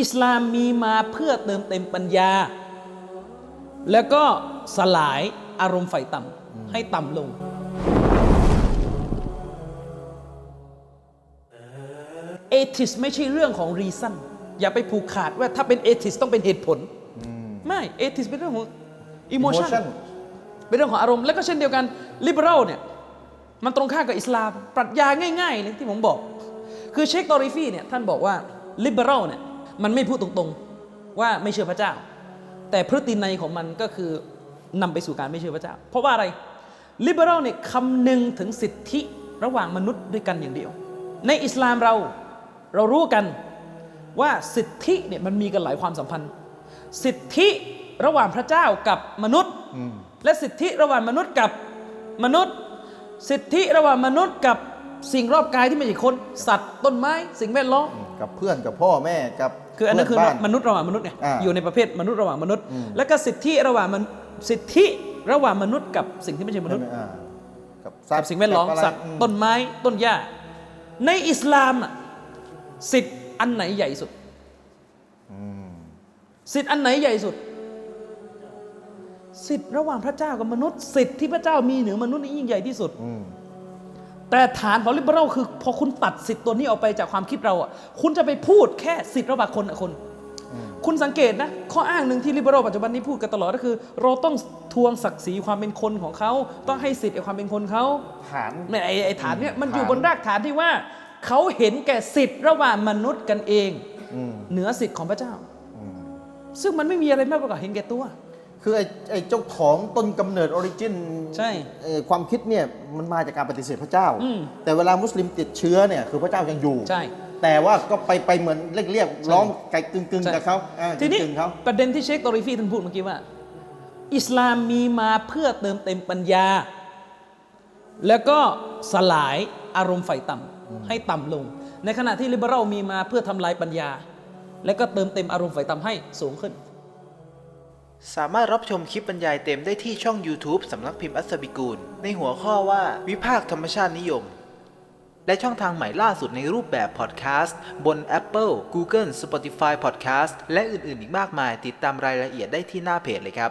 อิสลามมีมาเพื่อเติมเต็มปัญญา แล้วก็สลายอารมณ์ไฟต่ำให้ต่ำลง เอทิสไม่ใช่เรื่องของรีซันอย่าไปผูกขาดว่าถ้าเป็นเอทิสต้องเป็นเหตุผล ไม่เอทิสเป็นเรื่องของอิโมชัน Emotion เป็นเรื่องของอารมณ์แล้วก็เช่นเดียวกันลิเบอรัลเนี่ย มันตรงข้ามกับอิสลาม ปรัชญาง่ายๆเลยที่ผมบอก คือเชคตอริฟีเนี่ย ท่านบอกว่าลิเบอรัลเนี่ย มันไม่พูดตรงๆ ว่าไม่เชื่อพระเจ้า แต่พฤตินัยของมันก็คือนำไปสู่การไม่เชื่อพระเจ้า เพราะว่าอะไรลิเบอรัลเนี่ยคำนึงถึงสิทธิระหว่างมนุษย์ด้วยกันอย่างเดียว ในอิสลามเราเรารู้กันว่าสิทธิเนี่ยมันมีกันหลายความสัมพันธ์ สิทธิระหว่างพระเจ้ากับมนุษย์ และสิทธิระหว่างมนุษย์กับมนุษย์ สิทธิระหว่างมนุษย์กับสิ่งรอบกายที่ไม่ใช่คน สัตว์ต้นไม้ สิ่งแวดล้อม กับเพื่อนกับพ่อแม่กับคืออันนั้นคือเพื่บ้านมนุษย์ระหว่างมนุษย์ไงอ่าอยู่ในประเภทมนุษย์ระหว่างมนุษย์แล้วก็สิทธิระหว่างมนุสิทธิระหว่างมนุษย์กับสิ่งที่ไม่ใช่มนุษย์ อ่ากับกับสิ่งแวดล้อมกับะไรสัตว์มต้นไม้ต้นหญ้า ในอิสลามอะสิทธิ์อันไหนใหญ่สุดสิทธิ์อันไหนใหญ่สุด สิทธิ์ระหว่างพระเจ้ากับมนุษย์ สิทธิ์ที่พระเจ้ามีเหนือมนุษย์นี่ยิ่งใหญ่ที่สุด อืม แต่ฐานของลิเบอรัลคือ พอคุณตัดสิทธิ์ตัวนี้ออกไปจากความคิดเราอะคุณจะไปพูดแค่สิทธิ์ระหว่างคนกับคน คุณสังเกตนะ ข้ออ้างหนึ่งที่ลิเบอรัลปัจจุบันนี้พูดกันตลอดก็คือ เราต้องทวงศักดิ์ศรีความเป็นคนของเขา ต้องให้สิทธิ์ในความเป็นคนเขาฐานเนี่ยไอ้ไอ้ฐานเนี่ยมันฐานอยู่บนรากฐานที่ว่าเขาเห็นแก่สิทธิ์ระหว่างมนุษย์กันเองอืมเหนือสิทธิ์ของพระเจ้า ซึ่งมันไม่มีอะไรมากกว่าเห็นแก่ตัว คือไอ้ไอ้เจ้าของต้นกำเนิดออริจินใช่ความคิดเนี่ยมันมาจากการปฏิเสธพระเจ้าอืมแต่เวลามุสลิมติดเชื้อเนี่ยคือพระเจ้ายังอยู่ใช่แต่ว่าก็ไปไปเหมือนเรียกเรียกร้องไก่กึ่งกึ่งๆใช่กับเขาอ่าทีนี้กึ่งๆเขาประเด็นที่เชคตอริฟีท่านพูดเมื่อกี้ว่า อิสลามมีมาเพื่อเติมเต็มปัญญา แล้วก็สลายอารมณ์ไฟต่ำให้ต่ำลง ในขณะที่ลิเบอรัลมีมาเพื่อทำลายปัญญา แล้วก็เติมเต็มอารมณ์ไฟต่ำให้สูงขึ้น สามารถรับชมคลิปบรรยายเต็มได้ที่ช่อง YouTube สำนักพิมพ์อัสสบิกูล ในหัวข้อว่าวิภาคธรรมชาตินิยม และช่องทางใหม่ล่าสุดในรูปแบบพอดแคสต์ บน Apple, Google, Spotify Podcast และอื่นๆ อีกมากมายติดตามรายละเอียดได้ที่หน้าเพจเลยครับ